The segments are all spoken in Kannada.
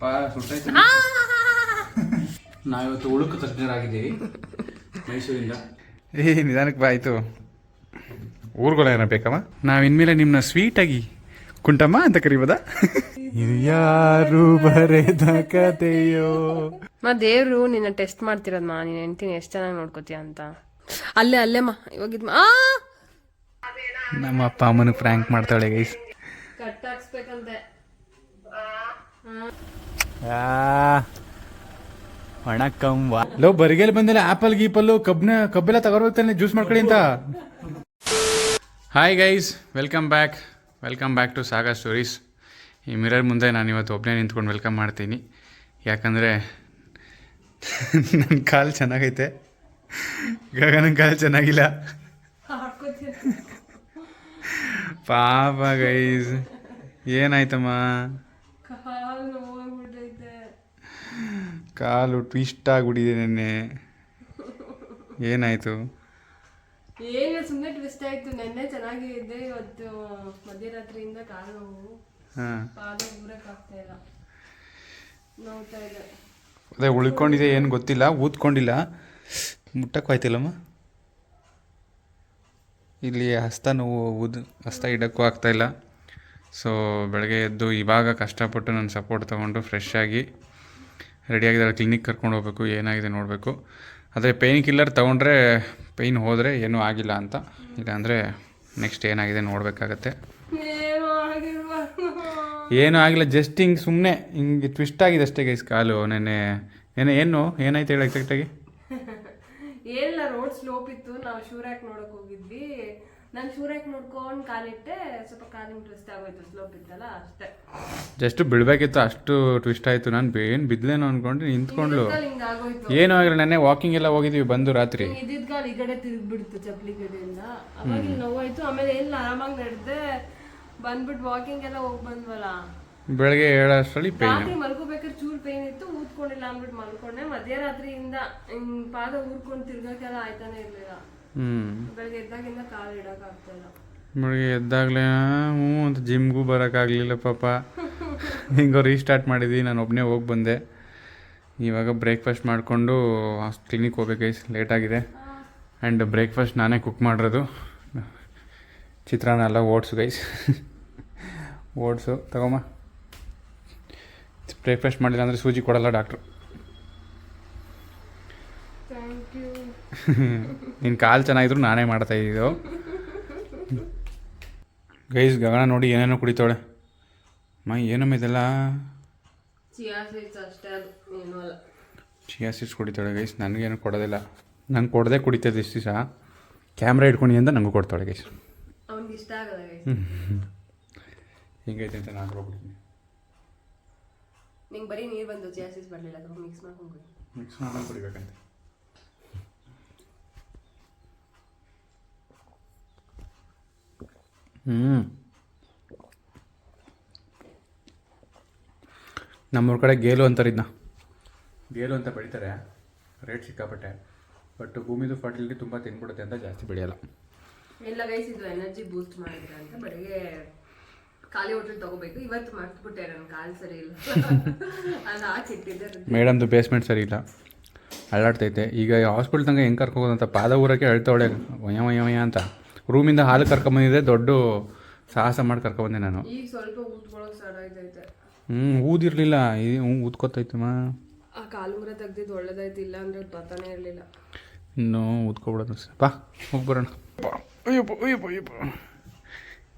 ಪಾ ಸುಟ್ಟೈತೆ ನಾವಿವತ್ತು ಉಳುಕು ತಜ್ಞರಾಗಿದ್ದೀವಿ ಮೈಸೂರಿಂದ. ಏ ನಿಧಾನಕ್ಕೆ ಬಾ ಆಯಿತು. ಊರುಗಳೇನ ಬೇಕಮ್ಮ? ನಾವು ಇನ್ಮೇಲೆ ನಿಮ್ಮನ್ನ ಸ್ವೀಟಾಗಿ ಕುಂಟಮ್ಮ ಅಂತ ಕರಿಬೋದ? ಇದು ಯಾರು ಬರೆದ ಕತೆಯೋ ಮಾ ದೇವ್ರು ನಿನ್ನ ಟೆಸ್ಟ್ ಮಾಡ್ತಿರೋದಮ್ಮ ನೀನ್ ಹೆಂಡ್ತೀನಿ ಎಷ್ಟು ಚೆನ್ನಾಗಿ ನೋಡ್ಕೋತೀಯ ಅಂತ. ಅಲ್ಲೇ ಅಲ್ಲೇಮ್ಮ ಇವಾಗ ಇದ್ ಆ! ನಮ್ಮ ಅಪ್ಪ ಅಮ್ಮನ ಫ್ರ್ಯಾಂಕ್ ಮಾಡ್ತಾಳೆ ಗೈಸ್ ಕಟ್ ಹಾಕ್ಸ್ಬೇಕಂತೆ. ವಣಕಂ ವಾ ಲೋ ಬರಿಗೆಲ್ ಬಂದಿಲ್ಲ ಆಪಲ್ ಗೀಪಲ್ಲು ಕಬ್ನ ಕಬ್ಬೆಲ್ಲ ತಗೋರ್ಬೇಕಾನೆ ಜ್ಯೂಸ್ ಮಾಡ್ಕೊಳ್ಳಿ ಅಂತ. Hi guys welcome back welcome back to saga stories ಈ ಮಿರರ್ ಮುಂದೆ ನಾನು ಇವತ್ತು ಒಬ್ಬನೇ ನಿಂತ್ಕೊಂಡು ವೆಲ್ಕಮ್ ಮಾಡ್ತೀನಿ. ಯಾಕಂದರೆ ನನ್ನ ಕಾಲು ಚೆನ್ನಾಗೈತೆ. ಗಗನ ಕಾಲು ಚೆನ್ನಾಗಿಲ್ಲ. ಪಾಪ ಗೈಸ್ ಏನಾಯ್ತಮ್ಮ? ಕಾಲು ಟ್ವಿಸ್ಟ್ ಆಗ್ಬಿಟ್ಟಿದೆ ನೆನ್ನೆ. ಏನಾಯಿತು? ಏನು ಸುಮ್ಮನೆ ಟ್ವಿಸ್ಟ್ ಆಯ್ತು. ನೆನ್ನೆ ಚೆನ್ನಾಗಿ ಇದ್ದೆ ಇವತ್ತು ಮಧ್ಯರಾತ್ರಿಯಿಂದ ಕಾಲು ನೋವು. ಹಾಂ. ಪಾದ ಇಲ್ಲ. ನೋಡ್ತಾ ಇದೆ. ಅದೇ ಉಳ್ಕೊಂಡಿದೆ ಏನು ಗೊತ್ತಿಲ್ಲ ಊದ್ಕೊಂಡಿಲ್ಲ. ಮುಟ್ಟಕ್ಕೂ ಆಯ್ತಿಲ್ಲಮ್ಮ. ಇಲ್ಲಿ ಹಸ್ತ ನೋವು ಊದು ಹಸ್ತ ಇಡಕ್ಕೂ ಆಗ್ತಾಯಿಲ್ಲ ಸೊ ಬೆಳಗ್ಗೆ ಎದ್ದು ಇವಾಗ ಕಷ್ಟಪಟ್ಟು ನಾನು ಸಪೋರ್ಟ್ ತೊಗೊಂಡು ಫ್ರೆಶ್ ಆಗಿ ರೆಡಿಯಾಗಿದ್ದಾರೆ ಕ್ಲಿನಿಕ್ ಕರ್ಕೊಂಡು ಹೋಗ್ಬೇಕು ಏನಾಗಿದೆ ನೋಡಬೇಕು. ಆದರೆ ಪೇಯ್ನ್ ಕಿಲ್ಲರ್ ತೊಗೊಂಡ್ರೆ ಪೇಯ್ನ್ ಹೋದರೆ ಏನೂ ಆಗಿಲ್ಲ ಅಂತ. ಇಲ್ಲಾಂದರೆ ನೆಕ್ಸ್ಟ್ ಏನಾಗಿದೆ ನೋಡಬೇಕಾಗತ್ತೆ. ಏನೂ ಆಗಿಲ್ಲ. ಜಸ್ಟ್ ಹಿಂಗೆ ಸುಮ್ಮನೆ ಹಿಂಗೆ ಟ್ವಿಸ್ಟ್ ಆಗಿದೆ ಅಷ್ಟೇ ಗೈಸ್ ಕಾಲು ನೆನ್ನೆ ಏನೇ ಏನು ಏನಾಯ್ತು ಹೇಳಿ ಎಕ್ಸಾಕ್ಟಾಗಿ ಏನಿಲ್ಲ ರೋಡ್ ಸ್ಲೋಪ್ ಇತ್ತು ನಾವು ಶೂರ್ಯಾಕ್ ನೋಡೋಕೆ ಹೋಗಿದ್ವಿ. ನಾನು ಶೂರ್ಯಾಕ್ ನೋಡ್ಕೊಂಡು ಕಾಲಿಟ್ಟೆ ಸ್ವಲ್ಪ ಕಾಲಿನ ಟ್ವಿಸ್ಟ್ ಆಗೋಯ್ತು ಸ್ಲೋಪ್ ಇತ್ತಲ್ಲ ಅಷ್ಟೇ. ಜಸ್ಟ್ ಬಿಡ್ಬೇಕಿತ್ತು ಅಷ್ಟು ಟ್ವಿಸ್ಟ್ ಆಯ್ತು. ನಾನು ಏನು ಬಿದ್ಲೇನೋ ಅನ್ಕೊಂಡು ನಿಂತ್ಕೊಂಡ್ಲು ಏನು ಆಗೋಯ್ತು. ಏನೂ ಆಗಿಲ್ಲ ನೆನ್ನೆ ವಾಕಿಂಗ್ ಎಲ್ಲ ಹೋಗಿದ್ವಿ ಬಂದು ರಾತ್ರಿ. ಇದ್ದಿದ್ ಕಾಲ್ ಈ ಕಡೆ ತಿರುಗ್ಬಿಡ್ತು ಚಪ್ಪಲಿ ಕಡೆಯಿಂದ. ಅವಾಗ ಇಲ್ಲಿ ನೋವಾಯ್ತು ಆಮೇಲೆ ಎಲ್ಲ ಆರಾಮಾಗಿ ನಡೆದೆ ಬಂದ್ಬಿಟ್ಟು ವಾಕಿಂಗ್ ಎಲ್ಲ ಹೋಗಿ ಬಂದ್ವಲ್ಲ. ಬೆಳಗ್ಗೆ ಏಳಷ್ಟರಲ್ಲಿ ಪೇನ್ ರಾತ್ರಿ ಮಲ್ಕೋಬೇಕಾದ್ರೆ ಚೂರು ಪೇನ್ ಇತ್ತು ಊದ್ಕೊಂಡಿಲ್ಲ ಅಂದ್ಬಿಟ್ಟು ಮಲ್ಕೊಂಡೆ. ಮಧ್ಯರಾತ್ರಿಯಿಂದ ಹಿಂಗ್ ಪಾದ ಊರ್ಕೊಂಡು ತಿರ್ಗಕ್ಕೆಲ್ಲ ಆಯ್ತಾನೆ ಇರ್ಲಿಲ್ಲ. ಹ್ಞೂ ಬೆಳಗ್ಗೆ ಎದ್ದಾಗಿಂದ ಕಾಲು ಇಡಕ್ ಆಗ್ತಿಲ್ಲ ಬೆಳಗ್ಗೆ ಎದ್ದಾಗಲೇ ಹ್ಞೂ ಅಂತ ಜಿಮ್ಗೂ ಬರೋಕ್ಕಾಗಲಿಲ್ಲ ಪಾಪ. ಹಿಂಗೆ ರೀಸ್ಟಾರ್ಟ್ ಮಾಡಿದ್ವಿ ನಾನು ಒಬ್ಬನೇ ಹೋಗಿ ಬಂದೆ. ಇವಾಗ ಬ್ರೇಕ್ಫಾಸ್ಟ್ ಮಾಡಿಕೊಂಡು ಕ್ಲಿನಿಕ್ ಹೋಗ್ಬೇಕೈಸ್ ಲೇಟಾಗಿದೆ ಆ್ಯಂಡ್ ಬ್ರೇಕ್ಫಾಸ್ಟ್ ನಾನೇ ಕುಕ್ ಮಾಡಿರೋದು. ಚಿತ್ರಾನ್ನ ಎಲ್ಲ ಓಟ್ಸು ಗೈಸ್ ಓಟ್ಸು ತಗೊಮ್ಮ. ಬ್ರೇಕ್ಫಾಸ್ಟ್ ಮಾಡಿಲ್ಲ ಅಂದರೆ ಸೂಜಿ ಕೊಡಲ್ಲ ಡಾಕ್ಟ್ರು. ನಿನ್ನ ಕಾಲು ಚೆನ್ನಾಗಿದ್ರು ನಾನೇ ಮಾಡ್ತಾ ಇದ್ದಿದ್ದು ಗೈಸ್ ಗಗನ ನೋಡಿ ಏನೇನೋ ಕುಡಿತಾಳೆ. ಮೈ ಏನಮ್ಮ ಇದೆಲ್ಲ? ಚಿಯಾ ಸೀಡ್ಸ್ ಕುಡಿತಾಳೆ ಗೈಸ್ ನನಗೇನು ಕೊಡೋದಿಲ್ಲ. ನಂಗೆ ಕೊಡದೆ ಕುಡಿತದೆ ಇಷ್ಟು ದಿವಸ. ಕ್ಯಾಮ್ರಾ ಇಟ್ಕೊಂಡು ಅಂತ ನನಗೂ ಕೊಡ್ತಾಳೆ ಗೈಸ್. ಹಿಂಗೈತೆ ಅಂತ ನಾನು ಹೋಗ್ಬಿಡ್ತೀನಿ. ನಿಂಗೆ ಬರೀ ನೀರು ಬಂದು ಜಾಸ್ತಿ ಬರಲಿಲ್ಲ ಅದು ಮಿಕ್ಸ್ ಮಾಡ್ಕೊಂಡು ಕುಡಿ. ಮಿಕ್ಸ್ ಮಾಡ್ಕೊಂಡು ಕುಡಿಬೇಕಂತೆ. ಹ್ಞೂ ನಮ್ಮೂರ ಕಡೆ ಗೇಲು ಅಂತಾರೆ ಇದನ್ನ ಗೇಲು ಅಂತ ಬೆಳೀತಾರೆ ರೇಟ್ ಸಿಕ್ಕಾಪಟ್ಟೆ ಬಟ್ ಭೂಮಿದು ಫರ್ಟಿಲಿಟಿ ತುಂಬ ತಿನ್ಬಿಡುತ್ತೆ ಅಂತ ಜಾಸ್ತಿ ಬೆಳೆಯಲ್ಲ. ಎಲ್ಲ ಗೈಸ್ ಇದು ಎನರ್ಜಿ ಬೂಸ್ಟ್ ಮಾಡಿದ್ರೆ ಅಂತ ಬೆಳಗ್ಗೆ ಖಾಲಿ ಹೋಟೆಲ್ ತಗೋಬೇಕು. ಇವತ್ತು ಮರ್ತ್ಬಿಟ್ಟೆ ನನ್ನ ಕಾಲು ಸರಿ ಇಲ್ಲ. ಅದು ಹಾಕಿಟ್ಟಿದ್ದೆ ಮೇಡಮ್ದು ಬೇಸ್ಮೆಂಟ್ ಸರಿ ಇಲ್ಲ. ಅಳ್ಳಾಡ್ತೈತೆ ಈಗ ಹಾಸ್ಪಿಟಲ್ ತಂಗ ಹೆಂಗೆ ಕರ್ಕೋಗೋದಂತ ಪಾದ ಊರಕ್ಕೆ ಅಳ್ತವಳೆ. ವಯ ವಯ ವಯ ಅಂತ. ರೂಮಿಂದ ಹಾಲು ಕರ್ಕೊಂಬಂದಿದ್ದೆ ದೊಡ್ಡ ಸಾಹಸ ಮಾಡಿ ಕರ್ಕೊಂಬಂದೆ ನಾನು. ಈಗ ಸ್ವಲ್ಪ ಊದ್ಕೊಳಕ್ ಸ್ಟಾರ್ಟ್ ಆಯ್ತೈತೆ. ಹ್ಞೂ ಊದಿರಲಿಲ್ಲ. ಹ್ಞೂ ಊದ್ಕೊತೈತಮ್ಮ ಆ ಕಾಲುಂಗ್ರ ತೆಗ್ದಿದ್ದು ಒಳ್ಳೇದಾಯ್ತು. ಇಲ್ಲ ಅಂದ್ರೆ ಬರ್ತಾನೆ ಇರಲಿಲ್ಲ. ಇನ್ನೂ ಊದ್ಕೊಬಿಡೋದು ಪಾ ಬಾ ಹೋಗಿ ಬರೋಣ. ಅಯ್ಯಪ್ಪ ಅಯ್ಯಪ್ಪ ಅಯ್ಯಪ್ಪ.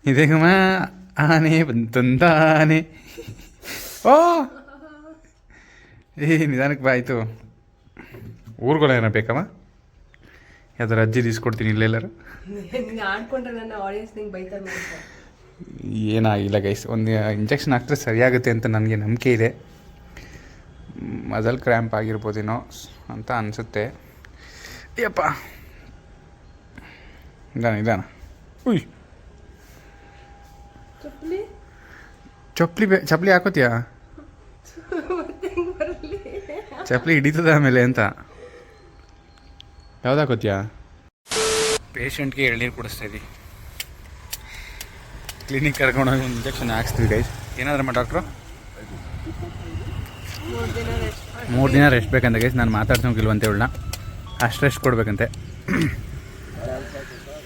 ಇದೇಗಮ್ಮ ಆನೆ ಬಂತಂದಾನೆ ಓ! ಏ ನಿಧಾನಕ್ಕೆ ಬಾ ಆಯಿತು. ಏನೋ ಬೇಕಮ್ಮ? ಯಾವ್ದಾರು ಅಜ್ಜಿ ಇಸ್ಕೊಡ್ತೀನಿ ಇಲ್ಲೆಲ್ಲರೂ ಏನಾಗಿಲ್ಲ ಗೈಸ್ ಒಂದು ಇಂಜೆಕ್ಷನ್ ಹಾಕಿದ್ರೆ ಸರಿಯಾಗುತ್ತೆ ಅಂತ ನನಗೆ ನಂಬಿಕೆ ಇದೆ. ಮಜಲ್ ಕ್ರ್ಯಾಂಪ್ ಆಗಿರ್ಬೋದೇನೋ ಅಂತ ಅನಿಸುತ್ತೆ. ಯಪ್ಪ. ನಿಧಾನ ನಿಧಾನ ಉಯ್! ಚಪ್ಪಲಿ? ಚಪ್ಪಲಿ ಬೇ ಚಪ್ಪಲಿ ಹಾಕೋತೀಯಾ? ಚಪ್ಪಲಿ ಹಿಡಿತದ ಆಮೇಲೆ ಅಂತ. ಯಾವ್ದು ಹಾಕೋತೀಯಾ? ಪೇಷಂಟ್ಗೆ ಎಳ್ನೀರು ಕುಡಿಸ್ತಾ ಇದ್ದೀವಿ ಕ್ಲಿನಿಕ್ ಕರ್ಕೊಂಡೋಗಿ ಇಂಜೆಕ್ಷನ್ ಹಾಕ್ಸ್ತೀವಿ ಗೈಸ್ ಏನಾದ್ರಮ್ಮ ಡಾಕ್ಟ್ರು? ಮೂರು ದಿನ ರೆಸ್ಟ್ ಮೂರು ದಿನ ರೆಸ್ಟ್ ಬೇಕಂತ ಗೈಸ್ ನಾನು ಮಾತಾಡ್ಸೋಂಗಿಲ್ವಂತೆ ಇವಳನ್ನ. ಅಷ್ಟು ರೆಸ್ಟ್ ಕೊಡ್ಬೇಕಂತೆ.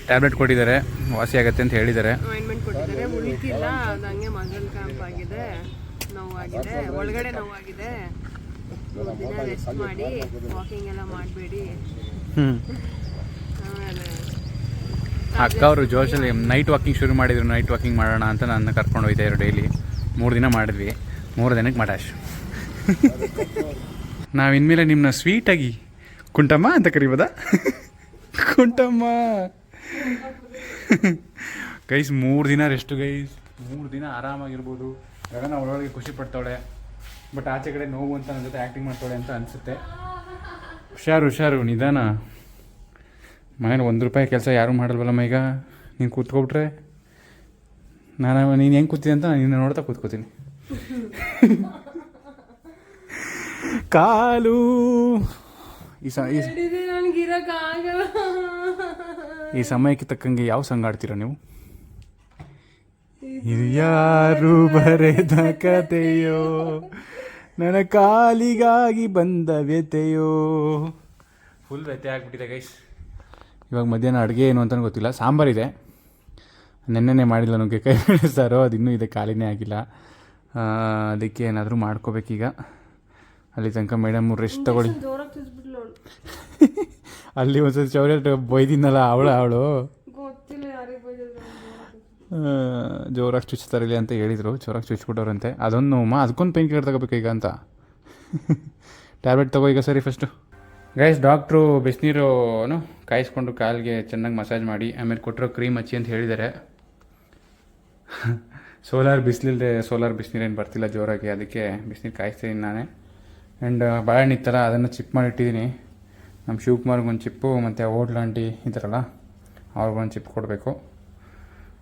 ಟ್ಯಾಬ್ಲೆಟ್ ಕೊಟ್ಟಿದ್ದಾರೆ. ವಾಸಿ ಆಗತ್ತೆ ಅಂತ ಹೇಳಿದ್ದಾರೆ. ಅಪಾಯಿಂಟ್ಮೆಂಟ್ ಕೊಟ್ಟಿದ್ದಾರೆ. ಉಳಿತಿಲ್ಲ ಅದು ಹಂಗೆ ಮಗಲ್ ಕ್ಯಾಂಪ್ ಆಗಿದೆ. ನೋವಾಗಿದೆ. ಒಳಗಡೆ ನೋವಾಗಿದೆ. ಮೂರು ದಿನ ರೆಸ್ಟ್ ಮಾಡಿ ವಾಕಿಂಗ್ ಎಲ್ಲ ಮಾಡಬೇಡಿ. ಹ್ಞೂ ಆಮೇಲೆ ಅಕ್ಕ ಅವರು ಜೋಶಲ್ಲಿ ನೈಟ್ ವಾಕಿಂಗ್ ಶುರು ಮಾಡಿದ್ರು. ನೈಟ್ ವಾಕಿಂಗ್ ಮಾಡೋಣ ಅಂತ ನನ್ನ ಕರ್ಕೊಂಡು ಇದ್ರು ಡೈಲಿ ಮೂರು ದಿನ ಮಾಡಿದ್ವಿ. ಮೂರು ದಿನಕ್ಕೆ ಮಾಡಾಶ್. ನಾವು ಇನ್ಮೇಲೆ ನಿಮ್ಮನ್ನ ಸ್ವೀಟಾಗಿ ಕುಂಟಮ್ಮ ಅಂತ ಕರಿಬೋದಾ? ಕುಂಟಮ್ಮ. ಗೈಸ್ ಮೂರು ದಿನ ರೆಸ್ಟು ಗೈಸ್ ಮೂರು ದಿನ ಆರಾಮಾಗಿರ್ಬೋದು. ಗಗನ ಒಳಗೆ ಖುಷಿ ಪಡ್ತಾಳೆ ಬಟ್ ಆಚೆ ಕಡೆ ನೋವು ಅಂತ ನನ್ನ ಜೊತೆ ಆ್ಯಕ್ಟಿಂಗ್ ಮಾಡ್ತಾಳೆ ಅಂತ ಅನಿಸುತ್ತೆ. ಹುಷಾರು ಹುಷಾರು, ನಿಧಾನ. ಮನೇಲಿ ಒಂದು ರೂಪಾಯಿ ಕೆಲಸ ಯಾರೂ ಮಾಡಲ್ವಲ್ಲಮ್ಮ ಈಗ ನೀನು ಕೂತ್ಕೊಬಿಟ್ರೆ? ನಾನು, ನೀನು ಹೆಂಗೆ ಕೂತೀನಿ ಅಂತ ನಿನ್ನ ನೋಡ್ತಾ ಕೂತ್ಕೋತೀನಿ. ಕಾಲು. ಈ ಸ ಈ ಸಮಯಕ್ಕೆ ತಕ್ಕಂಗೆ ಯಾವ ಸಂಘ ಆಡ್ತೀರಾ ನೀವು? ಇದು ಯಾರು ಬರೆದ ಕತೆಯೋ? ನನ್ನ ಕಾಲಿಗಾಗಿ ಬಂದ ವ್ಯತೆಯೋ ಫುಲ್ ವ್ಯತೆ ಆಗಿಬಿಟ್ಟಿದೆ ಗೈಸ್ ಇವಾಗ ಮಧ್ಯಾಹ್ನ ಅಡುಗೆ ಏನು ಅಂತಲೂ ಗೊತ್ತಿಲ್ಲ. ಸಾಂಬಾರಿದೆ ನೆನ್ನೆನೇ ಮಾಡಿಲ್ಲ ನನಗೆ ಕೈ ಸಾರು. ಅದು ಇನ್ನೂ ಇದೆ ಖಾಲಿನೇ ಆಗಿಲ್ಲ. ಅದಕ್ಕೆ ಏನಾದರೂ ಮಾಡ್ಕೋಬೇಕೀಗ. ಅಲ್ಲಿ ತನಕ ಮೇಡಮ್ ರೆಸ್ಟ್ ತಗೊಳ್ಳಿ. ಅಲ್ಲಿ ಒಂದ್ಸತಿ ಚಾಕ್ಲೇಟ್ ಬೈದಿನಲ್ಲ ಅವಳು ಅವಳು. ಜೋರಾಗಿ ಚುಚ್ತಾರಿಲ್ಲ ಅಂತ ಹೇಳಿದರು ಜೋರಾಗಿ ಚುಚ್ಬಿಟ್ಟವ್ರಂತೆ. ಅದೊಂದು ಮಾ ಅದಕ್ಕೊಂದು ಪೇನ್ ಕಿಲ್ಲರ್ ತಗೋಬೇಕು ಈಗ ಅಂತ. ಟ್ಯಾಬ್ಲೆಟ್ ತಗೋ ಈಗ ಸರಿ ಫಸ್ಟು ಗೈಸ್ ಡಾಕ್ಟ್ರು ಬಿಸಿನೀರು ಕಾಯಿಸ್ಕೊಂಡು ಕಾಲಿಗೆ ಚೆನ್ನಾಗಿ ಮಸಾಜ್ ಮಾಡಿ ಆಮೇಲೆ ಕೊಟ್ಟಿರೋ ಕ್ರೀಮ್ ಹಚ್ಚಿ ಅಂತ ಹೇಳಿದ್ದಾರೆ. ಸೋಲಾರ್ ಬಿಸಿಲಿಲ್ಲದೆ ಸೋಲಾರ್ ಬಿಸಿನೀರೇನು ಬರ್ತಿಲ್ಲ ಜೋರಾಗಿ ಅದಕ್ಕೆ ಬಿಸಿನೀರು ಕಾಯಿಸ್ತೀನಿ ನಾನೇ. ಆ್ಯಂಡ್ ಬಾಳೆಹಣ್ಣು ಇತ್ತಲ್ಲ ಅದನ್ನು ಚಿಪ್ ಮಾಡಿಟ್ಟಿದ್ದೀನಿ ನಮ್ಮ ಶಿವಕುಮಾರ್ಗೊಂದು ಚಿಪ್ಪು ಮತ್ತು ಓಡ್ಲ ಆಂಟಿ ಇದ್ದಾರಲ್ಲ ಅವ್ರಿಗೊಂದು ಚಿಪ್ ಕೊಡಬೇಕು.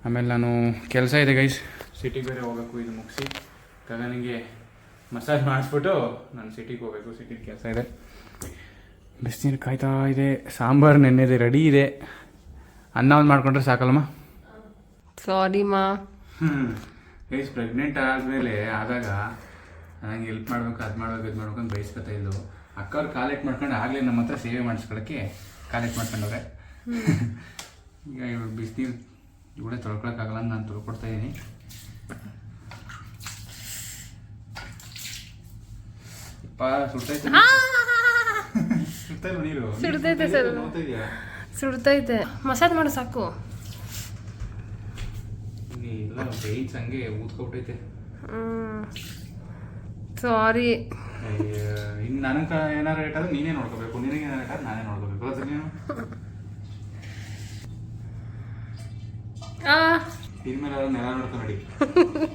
ಆಮೇಲೆ ನಾನು ಕೆಲಸ ಇದೆ ಗೈಸ್ ಸಿಟಿಗೆ ಬೇರೆ ಹೋಗಬೇಕು ಇದು ಮುಗಿಸಿ. ಗಗನಿಗೆ ಮಸಾಜ್ ಮಾಡಿಸ್ಬಿಟ್ಟು ನಾನು ಸಿಟಿಗೆ ಹೋಗಬೇಕು ಸಿಟಿಗೆ ಕೆಲಸ ಇದೆ. ಬಿಸಿನೀರು ಕಾಯ್ತಾ ಇದೆ ಸಾಂಬಾರು ನೆನ್ನೆದೆ ರೆಡಿ ಇದೆ. ಅನ್ನ ಒಂದು ಮಾಡ್ಕೊಂಡ್ರೆ ಸಾಕಲ್ಲಮ್ಮ? ಸಾರಿ ಮಾ. ಗೈಸ್ ಪ್ರೆಗ್ನೆಂಟ್ ಆದಮೇಲೆ ಆದಾಗ ನನಗೆ ಹೆಲ್ಪ್ ಮಾಡ್ಬೇಕು ಅದು ಮಾಡ್ಬೇಕು ಇದು ಮಾಡ್ಬೇಕು ಅಂತ ಬಯಸ್ಕೊತಾ ಇದ್ದು ಅಕ್ಕವ್ರು ಕಾಲೆಕ್ಟ್ ಮಾಡ್ಕೊಂಡು ಆಗಲೇ ನಮ್ಮ ಹತ್ರ ಸೇವೆ ಮಾಡಿಸ್ಕೊಳ್ಳೋಕ್ಕೆ ಕಾಲೆಕ್ಟ್ ಮಾಡ್ಕೊಂಡವ್ರೆ. ಈಗ ಇವಾಗ ಬಿಸಿನೀರು ಇವಳೇ ತೊಳ್ಕೊಳಕ್ಕಾಗಲ್ಲ ಅಂತ ನಾನು ತೊಳ್ಕೊಡ್ತಾ ಇದ್ದೀನಿ ಅಪ್ಪ ಸುಡ್ತೈತೆ ಸುಡ್ತಾ ನೀರು. ಸುಡ್ತೈತೆ ಸರ್. ಸುಡ್ತೈತೆ. ಮಸಾಜ್ ಮಾಡು ಸಾಕು. ಇಲ್ಲ ಬೇಯ್ಸ್ ಹಂಗೆ ಊದ್ಕೊಬಿಟ್ಟೈತೆ. ಸಾರಿ ಇನ್ನು ನನಗೆ ಏನಾರು ಆದ್ರೆ ನೀನೇ ನೋಡ್ಕೋಬೇಕು. ನಿನಗೆ ಏನಾರು ರೇಟಾದ್ರೆ ನಾನೇ ನೋಡ್ಕೋಬೇಕು. ಅದ್ರ ನೀನು ಆ. ಇನ್ಮೇಲೆ ಅದನ್ನ ನೆಲ ನೋಡ್ಕೊಂಡು ನೋಡಿ.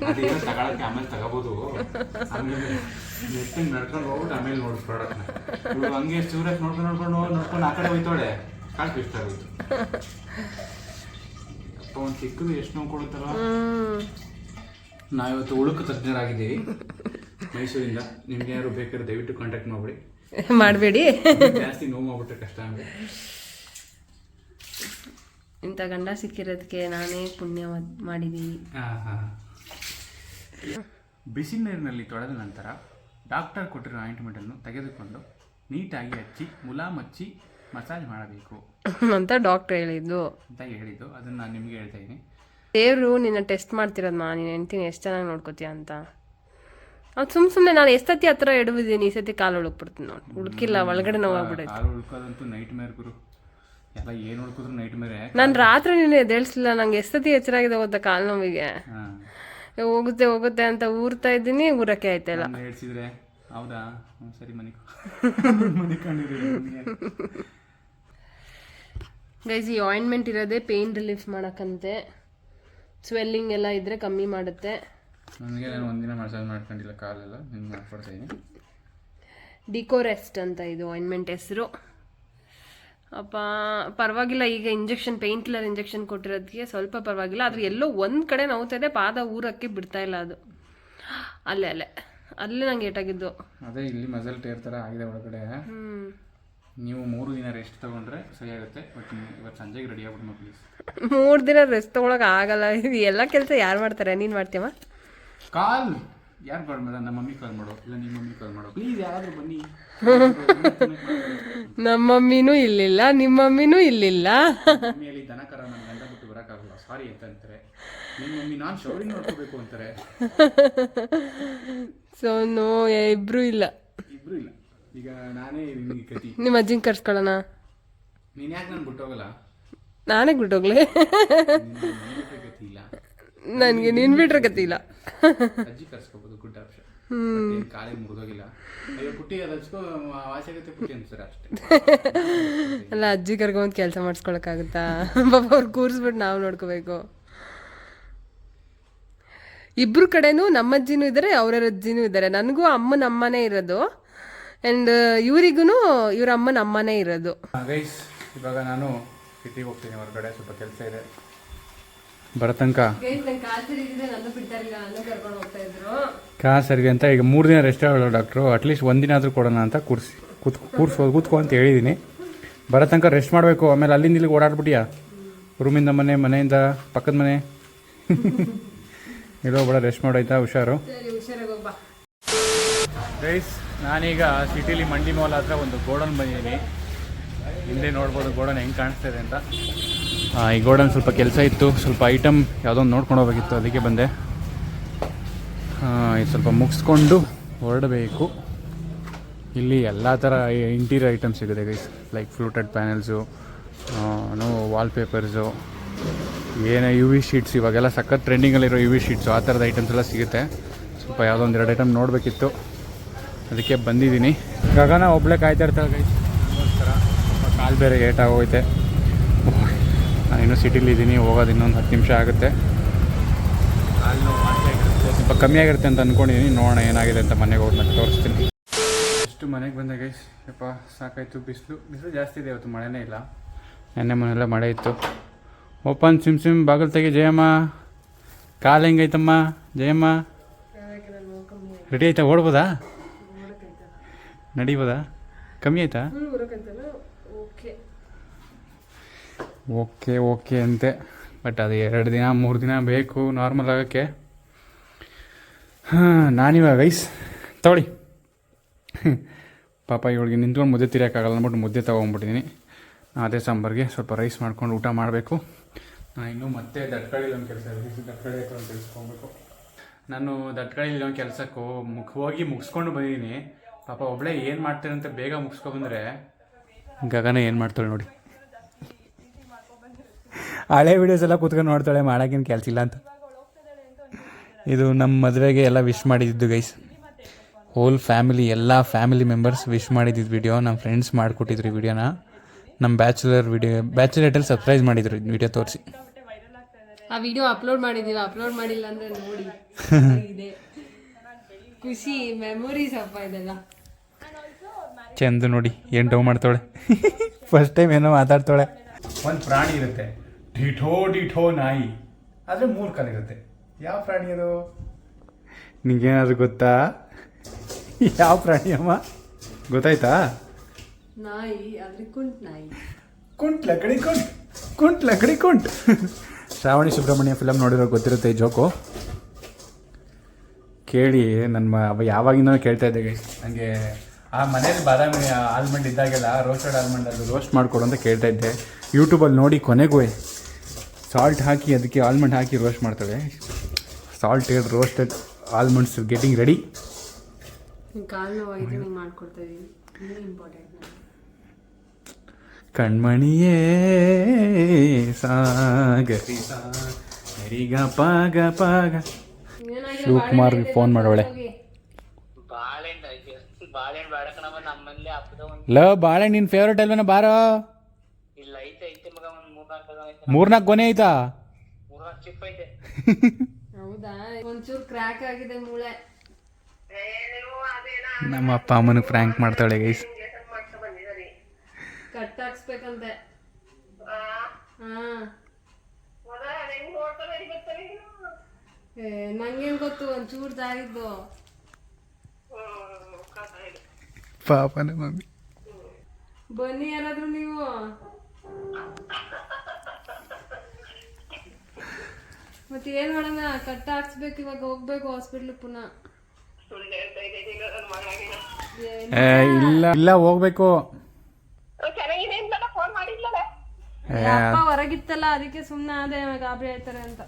ಅದೇನೋ ತಗೊಳಕ್ಕೆ ಆಮೇಲೆ ತಗೋಬೋದು. ಆಮೇಲೆ ನಡ್ಕೊಂಡು ಹೋಗ್ಬಿಟ್ಟು ಆಮೇಲೆ ನೋಡು ಪ್ರಾಡಕ್ಟ್ನ ಇವ್ರು ಹಂಗೆ ಸ್ಟೂರೆಸ್ ನೋಡ್ಕೊಂಡು ನೋಡ್ಕೊಂಡು ನೋಡ್ಕೊಂಡು ಆ ಕಡೆ ಹೋಯ್ತಾಳೆ. ಕಾಲು ಇಷ್ಟ ಆಗೋಯ್ತು. ಅಪ್ಪ ಒಂದು ಚಿಕ್ಕದು ಎಷ್ಟು ನೋವು ಕೊಡುತ್ತಲ್ಲ ನಾವಿವತ್ತು ಉಳುಕು ತಜ್ಞರಾಗಿದ್ದೀವಿ. ಮೈಸೂರಿಂದ ನಿಮ್ಗೆ ಯಾರು ಬೇಕಾದ್ರೆ ದಯವಿಟ್ಟು ಕಾಂಟ್ಯಾಕ್ಟ್ ಮಾಡ್ಬಿಡಿ. ಮಾಡಬೇಡಿ. ಜಾಸ್ತಿ ನೋವು ಮಾಡ್ಬಿಟ್ರೆ ಕಷ್ಟ ಆಗುತ್ತೆ. ಇಂಥ ಗಂಡ ಸಿಕ್ಕಿರೋದಕ್ಕೆ ನಾನೇ ಪುಣ್ಯ ಮಾಡಿದ್ದೀನಿ. ಬಿಸಿ ನೀರಿನಲ್ಲಿ ತೊಳೆದ ನಂತರ ಡಾಕ್ಟರ್ ಕೊಟ್ಟಿರೋ ಆಯಿಂಟ್ಮೆಂಟನ್ನು ತೆಗೆದುಕೊಂಡು ನೀಟಾಗಿ ಹಚ್ಚಿ ಮುಲಾಮ್ ಹಚ್ಚಿ ಮಸಾಜ್ ಮಾಡಬೇಕು. ಅಂತ ಡಾಕ್ಟರ್ ಹೇಳಿದ್ದು. ಅಂತ ಹೇಳಿದ್ದು. ಅದನ್ನು ನಾನು ನಿಮಗೆ ಹೇಳ್ತಾ ಇದ್ದೀನಿ ದೇವರು ನಿನ್ನ ಟೆಸ್ಟ್ ಮಾಡ್ತಿರೋದು ಮಾ ನೀನು ಹೆಂಡ್ತೀನಿ ಎಷ್ಟು ಚೆನ್ನಾಗಿ ನೋಡ್ಕೋತೀಯ ಅಂತ. ಅವ್ನು ಸುಮ್ ಸುಮ್ಮನೆ ನಾನು ಎಷ್ಟೊತ್ತಿ ಹತ್ರ ಎಡವಿದ್ದೀನಿ ಈ ಸತಿ ಕಾಲು ಉಳುಕ್ಬಿಡ್ತೀನಿ ನೋಡಿ. ಉಳ್ಕಿಲ್ಲ ಒಳಗಡೆ ನೋವಾಗ್ಬಿಡೈತೆ ಕಾಲು ಉಳ್ಕೋದಂತೂ ನೈಟ್ ಮೇರ್ ಗುರು. ಎಲ್ಲ ಏನು ಉಳ್ಕಿದ್ರು ನೈಟ್ ಮೇರೆ ನಾನು ರಾತ್ರಿ ನೀನು ಎದ್ದೇಳಿಸ್ಲಿಲ್ಲ ನಂಗೆ ಎಷ್ಟೊತ್ತಿ ಎಚ್ಚರಾಗಿದೆ ಗೊತ್ತಾ ಕಾಲು ನೋವಿಗೆ? ಹೋಗುತ್ತೆ ಹೋಗುತ್ತೆ ಅಂತ ಊರ್ತಾ ಇದ್ದೀನಿ ಊರಕ್ಕೆ ಆಯ್ತಾ ಇಲ್ಲ. ಹೇಳ್ಸಿದ್ರೆ ಹೌದಾ? ಸರಿ ಮನೆ ಗೈಸ್ ಈ ಆಯಿಂಟ್ಮೆಂಟ್ ಇರೋದೇ ಪೇನ್ ರಿಲೀಫ್ ಮಾಡೋಕ್ಕಂತೆ. ಸ್ವೆಲ್ಲಿಂಗ್ ಎಲ್ಲ ಇದ್ರೆ ಕಮ್ಮಿ ಮಾಡುತ್ತೆ. ನನಗೆ ನಾನು ಒಂದಿನ ಮಸಾಜ್ ಮಾಡ್ಕೊಂಡಿಲ್ಲ ಕಾಲೆಲ್ಲ ನಿಮ್ಗೆ ಮಾಡ್ಕೊಡ್ತೀನಿ ಡಿಕೋರೆಸ್ಟ್ ಅಂತ ಇದು ಆಯಿಂಟ್ಮೆಂಟ್ ಹೆಸರು. ಅಪ್ಪ ಪರವಾಗಿಲ್ಲ ಈಗ ಇಂಜೆಕ್ಷನ್ ಪೇನ್ ಕಿಲ್ಲರ್ ಇಂಜೆಕ್ಷನ್ ಕೊಟ್ಟಿರೋದಕ್ಕೆ ಸ್ವಲ್ಪ ಪರವಾಗಿಲ್ಲ. ಆದರೆ ಎಲ್ಲೋ ಒಂದು ಕಡೆ ನೋವ್ತಾ ಇದೆ ಪಾದ ಊರಕ್ಕೆ ಬಿಡ್ತಾ ಇಲ್ಲ ಅದು. ಅಲ್ಲೇ ಅಲ್ಲೇ. ಅಲ್ಲೇ ನಂಗೆ ಏಟಾಗಿದ್ದು. ಅದೇ ಇಲ್ಲಿ ಮಸಲ್ ಟೇರ್ ಥರ ಆಗಿದೆ ಒಳಗಡೆ. ನೀವು ಮೂರು ದಿನ ರೆಸ್ಟ್ ತಗೊಂಡ್ರೆ ಸರಿ ಆಗುತ್ತೆ ಬಟ್ ಇವತ್ತು ಸಂಜೆಗೆ ರೆಡಿ ಆಗ್ಬಿಡ್ಮ ಪ್ಲೀಸ್ ಮೂರು ದಿನ ರೆಸ್ಟ್ ತೊಗೊಳಕ್ಕೆ ಆಗಲ್ಲ. ಇದು ಎಲ್ಲ ಕೆಲಸ ಯಾರು ಮಾಡ್ತಾರೆ? ನೀನು ಮಾಡ್ತೀಯಮ್ಮ ಕಾಲ್. ಯಾರು ಕಾಲ್ ಮಾಡ? ನಮ್ಮ ಮಮ್ಮಿ ಕಾಲ್ ಮಾಡು. ಇಲ್ಲ ನಿಮ್ಮ ಮಮ್ಮಿ ಕಾಲ್ ಮಾಡು. ಪ್ಲೀಸ್ ಯಾರಾದ್ರೂ ಬನ್ನಿ. ನಮ್ಮ ಮಮ್ಮಿನೂ ಇಲ್ಲಿಲ್ಲ ನಿಮ್ಮ ಮಮ್ಮಿನೂ ಇಲ್ಲಿಲ್ಲ. ಮಮ್ಮಿಯಲ್ಲಿ ದನಕರ ನನ್ನ ಗಂಡ ಬಿಟ್ಟು ಬರೋಕ್ಕಾಗಲ್ಲ. ಸಾರಿ ಅಂತ ಅಂತಾರೆ. ನಿಮ್ಮ ಮಮ್ಮಿ ನಾನು ಶೌರಿ ನೋಡ್ಕೋಬೇಕು ಅಂತಾರೆ. ಸೊ ನೋ ಇಬ್ರು ಇಲ್ಲ. ಇಬ್ರು ಇಲ್ಲ. ಈಗ ನಾನೇ ನಿಮಗೆ ಕತಿ. ನಿಮ್ಮ ಅಜ್ಜಿನ ಕರ್ಸ್ಕೊಳ್ಳೋಣ? ನೀನ್ ಯಾಕೆ ನಾನು ಬಿಟ್ಟೋಗಲ್ಲ ನಾನೇ ಬಿಟ್ಟೋಗ್ಲಿ ನಿನ್ಗೆ ನೀನು ಬಿಟ್ರೆ ಗತಿ ಇಲ್ಲ. ಅಜ್ಜಿ ಕರ್ಸ್ಕೋಬೋದು ಗುಡ್ ಆಪ್ಷನ್. ಮುರಿದೋಗಿಲ್ಲ ಅಯ್ಯೋ ಪುಟ್ಟಿ ಅದು ಹಚ್ಕೋ ವಾಸಾಗತ್ತೆ ಪುಟ್ಟಿ ಅಂತಾರೆ ಅಷ್ಟೇ. ಅಲ್ಲ ಅಜ್ಜಿ ಕರ್ಕೊಂಡ್ ಕೆಲಸ ಮಾಡಿಸ್ಕೊಳಕ್ಕಾಗುತ್ತಾ? ಪಾಪ ಅವ್ರು ಕೂರಿಸ್ಬಿಟ್ಟು ನಾವು ನೋಡ್ಕೋಬೇಕು. ಇಬ್ರು ಕಡೆನೂ ನಮ್ಮ ಅಜ್ಜಿನೂ ಇದ್ದಾರೆ ಅವರ ಅಜ್ಜಿನೂ ಇದ್ದಾರೆ ನನಗೂ ಅಮ್ಮನ ಅಮ್ಮನೇ ಇರೋದು. ಆ್ಯಂಡ್ ಇವರಿಗೂ ಇವ್ರ ಅಮ್ಮನ ಅಮ್ಮನೇ ಇರೋದು. ಗೈಸ್ ಇವಾಗ ನಾನು ಸಿಟಿಗೆ ಹೋಗ್ತೀನಿ ಹೊರಗಡೆ ಸ್ವಲ್ಪ ಕೆಲಸ ಇದೆ. ಬರೋ ತನಕ. ಕಾ ಸರಿಗೆ ಅಂತ ಈಗ ಮೂರು ದಿನ ರೆಸ್ಟ್ ಹೇಳೋ ಡಾಕ್ಟ್ರು ಅಟ್ಲೀಸ್ಟ್ ಒಂದಿನ ಆದರೂ ಕೊಡೋಣ ಅಂತ ಕೂರಿಸಿ. ಕೂತ್ ಕೂರ್ಸೋ ಕೂತ್ಕೊ ಅಂತ ಹೇಳಿದ್ದೀನಿ ಭರತಂಕ ರೆಸ್ಟ್ ಮಾಡಬೇಕು. ಆಮೇಲೆ ಅಲ್ಲಿಂದ ಇಲ್ಲಿಗೆ ಓಡಾಡ್ಬಿಟ್ಟಿಯಾ? ರೂಮಿಂದ ಮನೆ ಮನೆಯಿಂದ ಪಕ್ಕದ ಮನೆ? ಇರೋ ಬೇಡ ರೆಸ್ಟ್ ಮಾಡೋಯ್ತಾ ಹುಷಾರು? ಗೈಸ್ ನಾನೀಗ ಸಿಟಿಲಿ ಮಂಡಿ ಮಾಲ್ ಹತ್ರ ಒಂದು ಗೋಡನ್ ಬಂದಿದ್ದೀನಿ ಹಿಂದೆ ನೋಡ್ಬೋದು ಗೋಡನ್ ಹೆಂಗೆ ಕಾಣಿಸ್ತಾ ಇದೆ ಅಂತ. ಈ ಗೋಡನ್ ಸ್ವಲ್ಪ ಕೆಲಸ ಇತ್ತು. ಸ್ವಲ್ಪ ಐಟಮ್ ಯಾವುದೋ ಒಂದು ನೋಡ್ಕೊಂಡು ಹೋಗ್ಬೇಕಿತ್ತು. ಅದಕ್ಕೆ ಬಂದೆ. ಇದು ಸ್ವಲ್ಪ ಮುಗಿಸ್ಕೊಂಡು ಹೊರಡಬೇಕು. ಇಲ್ಲಿ ಎಲ್ಲ ಥರ ಇಂಟೀರಿಯರ್ ಐಟಮ್ ಸಿಗುತ್ತೆ guys like fluted panels no wallpapers ಏನೇ ಯು ವಿ ಶೀಟ್ಸ್ ಇವಾಗೆಲ್ಲ ಸಖತ್ ಟ್ರೆಂಡಿಂಗಲ್ಲಿರೋ ಯು ವಿ ಶೀಟ್ಸು ಆ ಥರದ ಐಟಮ್ಸ್ ಎಲ್ಲ ಸಿಗುತ್ತೆ. ಸ್ವಲ್ಪ ಯಾವುದೋ ಒಂದು ಎರಡು ಐಟಮ್ ನೋಡಬೇಕಿತ್ತು. ಅದಕ್ಕೆ ಬಂದಿದ್ದೀನಿ. ಗಗನ ಒಬ್ಬಳೆ ಕಾಯ್ತಾ ಇರ್ತಾಳೆ ಗೈಸ್ ಅದಕ್ಕೋಸ್ಕರ ಸ್ವಲ್ಪ ಕಾಲು ಬೇರೆ ಏಟ್ ಆಗೋಯ್ತೆ ನಾನು ಇನ್ನೂ ಸಿಟಿಲಿ ಇದ್ದೀನಿ ಹೋಗೋದು ಇನ್ನೊಂದು ಹತ್ತು ನಿಮಿಷ ಆಗುತ್ತೆ. ಸ್ವಲ್ಪ ಕಮ್ಮಿ ಆಗಿರುತ್ತೆ ಅಂತ ಅಂದ್ಕೊಂಡಿದ್ದೀನಿ ನೋಡೋಣ ಏನಾಗಿದೆ ಅಂತ ಮನೆಗೆ ಹೋಗಿ ತೋರಿಸ್ತೀನಿ. ಎಷ್ಟು ಮನೆಗೆ ಬಂದೆ ಗೈಸ್ ಯಪ್ಪ ಸಾಕಾಯ್ತು ಬಿಸಿಲು. ಬಿಸಿಲು ಜಾಸ್ತಿ ಇದೆ ಇವತ್ತು ಮಳೆನೇ ಇಲ್ಲ. ನೆನ್ನೆ ಮನೆಯೆಲ್ಲ ಮಳೆ ಇತ್ತು. ಓಪನ್ ಸಿಮ್ ಸಿಮ್ ಬಾಗಿಲು ತೆಗೆ ಜಯಮ್ಮ. ಕಾಲು ಹೆಂಗೈತಮ್ಮ? ಜಯಮ್ಮ. ರೆಡಿ ಆಯ್ತಾ? ಓಡ್ಬೋದಾ? ನಡಿಬೋದಾ? ಕಮ್ಮಿ ಆಯ್ತಾ? ಓಕೆ ಓಕೆ ಅಂತೆ. ಬಟ್ ಅದು ಎರಡು ದಿನ, ಮೂರು ದಿನ ಬೇಕು ನಾರ್ಮಲ್ ಆಗೋಕ್ಕೆ. ಹಾಂ ನಾನಿವಾಗ ಐಸ್ ತಗೊಳ್ಳಿ. ಪಾಪ ಇವಳಿಗೆ ನಿಂತ್ಕೊಂಡು ಮುದ್ದೆ ತಿರಿಯೋಕ್ಕಾಗಲ್ಲ ಅಂದ್ಬಿಟ್ಟು ಮುದ್ದೆ ತೊಗೊಂಬಿಟ್ಟಿದ್ದೀನಿ ಅದೇ ಸಾಂಬಾರಿಗೆ ಸ್ವಲ್ಪ ರೈಸ್ ಮಾಡ್ಕೊಂಡು ಊಟ ಮಾಡಬೇಕು. ನಾನು ಇನ್ನೂ ಮತ್ತೆ ದಟ್ಕಳಿಲಿ ಒಂದು ಕೆಲಸ ದಟ್ಕಳಿ ಹತ್ರ ಒಂದು ಕೆಲ್ಸಕ್ಕೆ ನಾನು ದಟ್ಕಳಿಲಿ ಒಂದು ಕೆಲಸಕ್ಕೂ ಮುಖ, ಹೋಗಿ ಮುಗಿಸ್ಕೊಂಡು ಬಂದಿದ್ದೀನಿ ಪಾಪ ಒಬ್ಬಳೇ ಏನು ಮಾಡ್ತಾರೆ ಅಂತ ಬೇಗ ಮುಗಿಸ್ಕೊಬಂದ್ರೆ ಗಗನ ಏನು ಮಾಡ್ತಾಳೆ ನೋಡಿ. ಹಳೆ ವಿಡಿಯೋಸ್ ಎಲ್ಲ ಕೂತ್ಕೊಂಡು ನೋಡ್ತಾಳೆ ಮಾಡೋಕ್ಕೇನು ಕೆಲಸ ಇಲ್ಲ ಅಂತ. ಇದು ನಮ್ಮ ಮದುವೆಗೆ ಎಲ್ಲ ವಿಶ್ ಮಾಡಿದ್ದು ಗೈಸ್ ಹೋಲ್ ಫ್ಯಾಮಿಲಿ ಎಲ್ಲ ಫ್ಯಾಮಿಲಿ ಮೆಂಬರ್ಸ್ ವಿಶ್ ಮಾಡಿದ್ದು ವಿಡಿಯೋ ನಮ್ಮ ಫ್ರೆಂಡ್ಸ್ ಮಾಡಿಕೊಟ್ಟಿದ್ರು ಈ ವಿಡಿಯೋನ ನಮ್ಮ ಬ್ಯಾಚುಲರ್ ವಿಡಿಯೋ ಬ್ಯಾಚುಲೇಟಲ್ಲಿ ಸರ್ಪ್ರೈಸ್ ಮಾಡಿದ್ರು ವಿಡಿಯೋ ತೋರಿಸಿ. ಆ ವಿಡಿಯೋ ಅಪ್ಲೋಡ್ ಮಾಡಿದೀವಿ ಅಪ್ಲೋಡ್ ಮಾಡಿಲ್ಲ ಅಂದ್ರೆ ನೋಡಿ. ಇದೆ. ಖುಷಿ ಮೆಮೊರೀಸ್ ಅಪ್ಪ ಇದೆಲ್ಲ. ಚೆಂದ ನೋಡಿ ಏನು ಡೌ ಮಾಡ್ತಾಳೆ? ಫಸ್ಟ್ ಟೈಮ್ ಏನೋ ಮಾತಾಡ್ತಾಳೆ. ಒಂದು ಪ್ರಾಣಿ ಇರುತ್ತೆ. ಡಿಠೋ ಡಿಠೋ ನಾಯಿ. ಆದರೆ ಮೂರು ಕಾಲಿರುತ್ತೆ ಯಾವ ಪ್ರಾಣಿ ಅದು? ನಿಂಗೇನಾದ್ರು ಗೊತ್ತಾ? ಯಾವ ಪ್ರಾಣಿ ಅಮ್ಮ? ಗೊತ್ತಾಯ್ತಾ? ನಾಯಿ ಆದ್ರೆ ಕುಂಟ್ ನಾಯಿ. ಕುಂಟ್ ಲಕಡಿ ಕುಂಟ್. ಕುಂಟ್ ಲಕಡಿ ಕುಂಟ್. ಶ್ರಾವಣಿ ಸುಬ್ರಹ್ಮಣ್ಯ ಫಿಲಮ್ ನೋಡಿರೋ ಗೊತ್ತಿರುತ್ತೆ ಈ ಜೋಕು ಕೇಳಿ ನನ್ನ ಅವ ಯಾವಾಗಿಂದ ಕೇಳ್ತಾ ಇದ್ದೆ guys. ನನಗೆ ಆ ಮನೇಲಿ ಬಾದಾಮಿ ಆಲ್ಮಂಡ್ ಇದ್ದಾಗೆಲ್ಲ ರೋಸ್ಟೆಡ್ ಆಲ್ಮಂಡ್ ಅದು ರೋಸ್ಟ್ ಮಾಡಿಕೊಡು ಅಂತ ಕೇಳ್ತಾ ಇದ್ದೆ. ಯೂಟ್ಯೂಬಲ್ಲಿ ನೋಡಿ ಕೊನೆಗೂ ಸಾಲ್ಟ್ ಹಾಕಿ ಅದಕ್ಕೆ ಆಲ್ಮಂಡ್ ಹಾಕಿ ರೋಸ್ಟ್ ಮಾಡ್ತಾಳೆ salted roasted almonds getting ready ಕಣ್ಮಣಿಯೇ ಸಾಗರಿ. ಸರಿಗ ಪಾಗ ಪಾಗ. ಶಿವಕುಮಾರ್ ಫೋನ್ ಮಾಡೋಳೆ ಬಾಳೆಹಣ್ಣು ಲೋ ಬಾಳೆ ನಿನ್ನ ಫೇವ್ರೆಟ್ ಅಲ್ವೇನ ಬಾರೋ ಇಲ್ಲ ಐತೆ ಐತೆ ಮಗ ಒಂದು ಮೂರ್ನಾಲ್ಕು ಗೊನೆ ಐತಾ? ಮೂರ್ನಾಲ್ಕು ಚಿಪ್ ಐತೆ. ಹೌದಾ? ಒಂಚೂರು ಕ್ರ್ಯಾಕ್ ಆಗಿದೆ ಮೂಳೆ. ನಮ್ಮ ಅಪ್ಪ ಅಮ್ಮನ ಫ್ರ್ಯಾಂಕ್ ಮಾಡ್ತಾಳೆ ಗೈಸ್ ಕಟ್ ಹಾಕ್ಸ್ಬೇಕಂತೆ. ಹಾ. ಏ, ನಂಗೇನ್ ಗೊತ್ತು ಒಂಚೂರು ಜಾರಿದ್ದು ಪಾಪನ ಮಮ್ಮಿ. ಬನ್ನಿ ಯಾರಾದ್ರೂ ನೀವು. ಮತ್ತೆ ಏನ್ ಮಾಡೋಣ ಕಟ್ ಹಾಕ್ಸ್ಬೇಕು ಇವಾಗ ಹೋಗ್ಬೇಕು ಹಾಸ್ಪಿಟ್ಲ್ ಪುನಃ. ಏ ಇಲ್ಲ ಇಲ್ಲ ಹೋಗ್ಬೇಕು. ಏ ಅಪ್ಪ ಹೊರಗಿತ್ತಲ್ಲ ಅದಕ್ಕೆ ಸುಮ್ಮನೆ ಅದೇ ಗಾಬರಿ ಆಯ್ತಾರೆ ಅಂತ.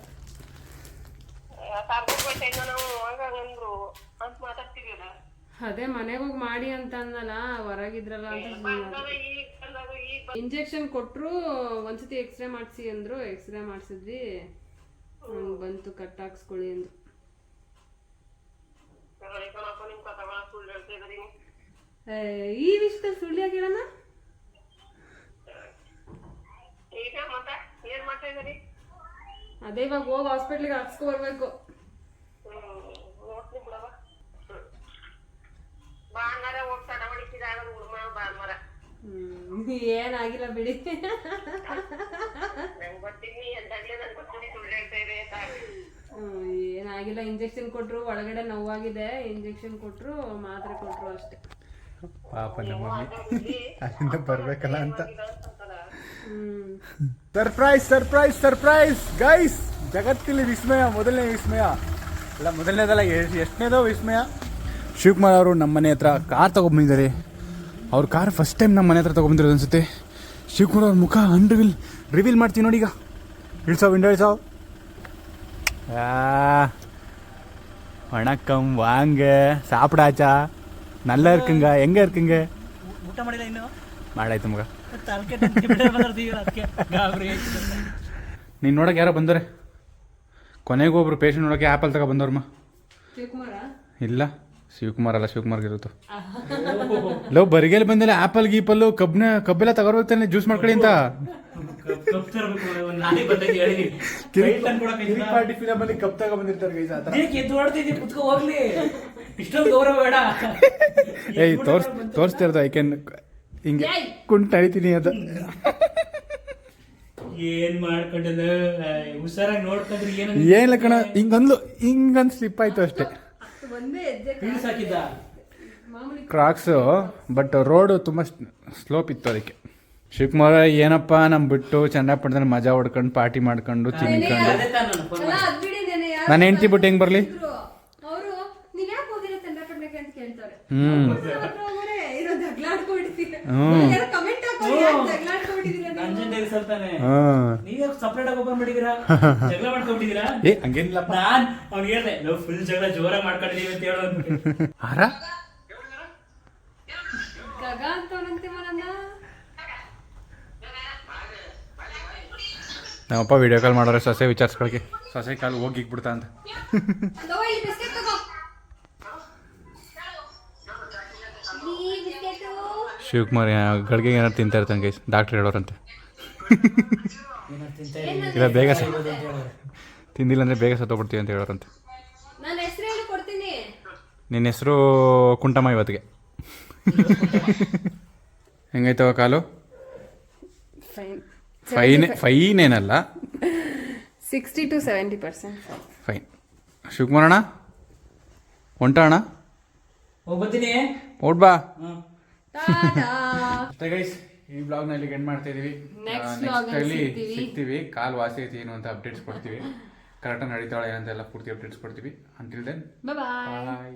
ಅದೇ ಮನೆಗೆ ಹೋಗಿ ಮಾಡಿ ಅಂತ ಅಂದಲ್ಲ ಹೊರಗಿದ್ರಲ್ಲ ಅಂತ ಇಂಜೆಕ್ಷನ್ ಕೊಟ್ರು ಒಂದ್ಸತಿ ಎಕ್ಸ್ರೇ ಮಾಡಿಸಿ ಅಂದ್ರು ಎಕ್ಸ್ರೇ ಮಾಡಿಸಿದ್ವಿ. ಹಂಗ್ ಬಂತು ಕಟ್ ಹಾಕ್ಸ್ಕೊಳ್ಳಿ ಏ, ಈ ವಿಷಯದಲ್ಲಿ ಸುಳ್ಳು ಹೇಳೋಣ? ಮಾಡ್ತಾ ಇದ್ರಿ ಅದೇ ಇವಾಗ ಹೋಗಿ ಹಾಸ್ಪಿಟ್ಲಿಗೆ ಹಾಕ್ಸ್ಕೊ ಬರ್ಬೇಕು. ಭಾನುವಾರ ಹೋಗ್ತಾನ ಹೊಡಿತಿದಾಗ ಭಾನುವಾರ ಹ್ಮ್ ಏನಾಗಿಲ್ಲ ಬಿಡಿ. ಇದೆ ಏನಾಗಿಲ್ಲ ಇಂಜೆಕ್ಷನ್ ಕೊಟ್ರು ಒಳಗಡೆ ನೋವಾಗಿದೆ ಇಂಜೆಕ್ಷನ್ ಕೊಟ್ರು ಮಾತ್ರೆ ಕೊಟ್ರು ಅಷ್ಟೇ. ಪಾಪ ನಮ್ಮ ಮಮ್ಮಿ. ಅಲ್ಲಿಂದ ಬರ್ಬೇಕಲ್ಲ ಅಂತ. ಸರ್ಪ್ರೈಸ್ ಸರ್ಪ್ರೈಸ್ ಸರ್ಪ್ರೈಸ್ ಗೈಸ್ ಜಗತ್ತಿಲಿ ವಿಸ್ಮಯ ಮೊದಲನೇ ವಿಸ್ಮಯ. ಅಲ್ಲ ಮೊದಲನೇದಲ್ಲ ಎಷ್ಟನೇದೋ ವಿಸ್ಮಯ. ಶಿವಕುಮಾರ್ ಅವರು ನಮ್ಮ ಮನೆ ಹತ್ರ ಕಾರ್ ತಗೊಂಡ್ಬಂದಿದ್ದಾರೆ. ಅವ್ರ ಕಾರ್ ಫಸ್ಟ್ ಟೈಮ್ ನಮ್ಮ ಮನೆ ಹತ್ರ ತಗೊಂಡ್ಬಂದಿರೋದು ಅನ್ಸುತ್ತೆ ಶಿವಕುಮಾರ್ ಅವ್ರ ಮುಖ ಅನ್ರಿವಿಲ್ ರಿವೀಲ್ ಮಾಡ್ತೀವಿ ನೋಡಿ ಈಗ ಇಳ್ಸಾವ್ ವಿಂಡೋ ಇಳ್ಸಾವ್ வணக்கம் வாங்க சாப்பிடாச்சா நல்லா இருக்குங்க எங்க இருக்குங்க ಊಟ ಮಾಡಿಲ್ಲ ಇನ್ನು ಮಾಡಾಯ್ತು ಮಗ ಮತ್ತೆ ಅದಕ್ಕೆ ಬಂದಿರ್ತೀವಿ ಅದಕ್ಕೆ ಗಾಬರಿ ಆಯ್ತು ನೀನು ನೋಡಕ್ಕೆ ಯಾರೋ ಬಂದರೆ ಕೊನೆಗೂ ಒಬ್ರು ಪೇಷಂಟ್ ನೋಡೋಕೆ ಆ್ಯಪಲ್ ತಗೊ ಬಂದವ್ರಮ್ಮ ಶಿವಕುಮಾರ ಇಲ್ಲ ಶಿವಕುಮಾರ್ ಅಲ್ಲ ಶಿವಕುಮಾರ್ಗೆ ಇರುತ್ತು ಲೋ ಬರಿಗೆಲ್ ಬಂದಿಲ್ಲ ಆಪಲ್ ಗೀಪಲ್ಲು ಕಬ್ನ ಕಬ್ಬೆಲ್ಲ ತಗೋಬೇಕು ತಾನೆ ಜ್ಯೂಸ್ ಮಾಡ್ಕೊಳ್ಳಿ ಅಂತ. ಕಪ್ ತಗೊ ಬಂದಿರ್ತಾರೆ ಗೈಸ್ ಆ ಥರ ಎದ್ದು ಹೊಡ್ತಿದ್ದಿ ಕುತ್ಕೋ ಹೋಗ್ಲಿ ಇಷ್ಟೊಂದು ಗೌರವ ಬೇಡ ಏಯ್! ತೋರ್ಸ್ ತೋರಿಸ್ತಿರೋದು ಐ ಕ್ಯಾನ್ ಹಿಂಗೆ ಕುಂಟು ನಡಿತೀನಿ ಅದು. ಏನ್ ಮಾಡ್ಕೊಂಡಿಲ್ಲ ಹುಷಾರಾಗಿ ನೋಡ್ಕೊಂಡ್ರಿ ಏನು ಏನಿಲ್ಲ ಕಣ ಹಿಂಗಂದ್ಲು ಹಿಂಗಂದ್ ಸ್ಲಿಪ್ ಆಯ್ತು ಅಷ್ಟೇ. ಒಂದೇ ಹೆಜ್ಜೆ ಕ್ರಾಕ್ಸು ಬಟ್ ರೋಡು ತುಂಬ ಸ್ಲೋಪ್ ಇತ್ತು ಅದಕ್ಕೆ. ಶಿವಕುಮಾರ ಏನಪ್ಪ ನಮ್ ಬಿಟ್ಟು ಚನ್ನಪಟ್ಟಣದಲ್ಲಿ ಮಜಾ ಹೊಡ್ಕೊಂಡು ಪಾರ್ಟಿ ಮಾಡ್ಕೊಂಡು ತಿನ್ಕೊಂಡು. ನನ್ನ ನೆನೆ ಹೆಂಡತಿ ಬಿಟ್ಟು ಹೆಂಗ್ ಬರಲಿ? ಏ ಹಂಗೇನಿಲ್ಲಪ್ಪ. ನಾನ್ ಅವ್ನಿಗೆ ಹೇಳ್ದೆ ಫುಲ್ ಜಗಳ ಜೋರಾಗಿ ಮಾಡ್ಕೊಂಡಿದೀವಿ ಅಂತ ಹೇಳೋ ನಮ್ಮಪ್ಪ ವಿಡಿಯೋ ಕಾಲ್ ಮಾಡೋರೆ, ಸೊಸೆ ವಿಚಾರಿಸ್ಕೊಳಕ್ಕೆ. ಸೊಸೆ ಕಾಲು ಹೋಗಿ ಇಕ್ಬಿಡ್ತಾ ಅಂತ. ಶಿವಕುಮಾರ್ ಗಳಿಗೆ ಏನಾರು ತಿಂತಾ ಇರ್ತಾನೆ ಗೈಸ್ ಡಾಕ್ಟ್ರ್ ಹೇಳೋರಂತೆ. ಇಲ್ಲ, ಬೇಗ ಸ ತಿಂದಿಲ್ಲ ಅಂದ್ರೆ ಬೇಗ ಸತ್ತೋಗ್ಬಿಡ್ತೀವಿ ಅಂತ ಹೇಳೋರಂತೆ. ನಿನ್ನ ಹೆಸರು ಕುಂಟಮ್ಮ ಇವತ್ತಿಗೆ. ಹೆಂಗೈತವ ಕಾಲು? ಫೈನ್ ಫೈನ್ ಏನಲ್ಲ. Sixty two seventy percent fine Shivakumar ಅಣ್ಣ ಹೊಂಟ ಅಣ್ಣ ಹೋಗ್ ಬರ್ತೀನಿ ಓಟ್ ಬಾ ಗೈಸ್ ಈ ಬ್ಲಾಗ್ನಲ್ಲಿ ಎಂಡ್ ಮಾಡ್ತಾ ಇದೀವಿ. Next ನೆಕ್ಸ್ಟ್ ಅಲ್ಲಿ ಸಿಗ್ತೀವಿ. ಕಾಲ್ ವಾಸಿ ಐತಿ ಏನು ಅಂತ ಅಪ್ಡೇಟ್ಸ್ ಕೊಡ್ತೀವಿ. ಕರೆಕ್ಟಾಗಿ ನಡೀತಾಳೆ ಏನಂತೆಲ್ಲ ಪೂರ್ತಿ ಅಪ್ಡೇಟ್ಸ್ ಕೊಡ್ತೀವಿ. ಅಂಟಿಲ್ ದೆನ್ ಬಾಯ್ ಬಾಯ್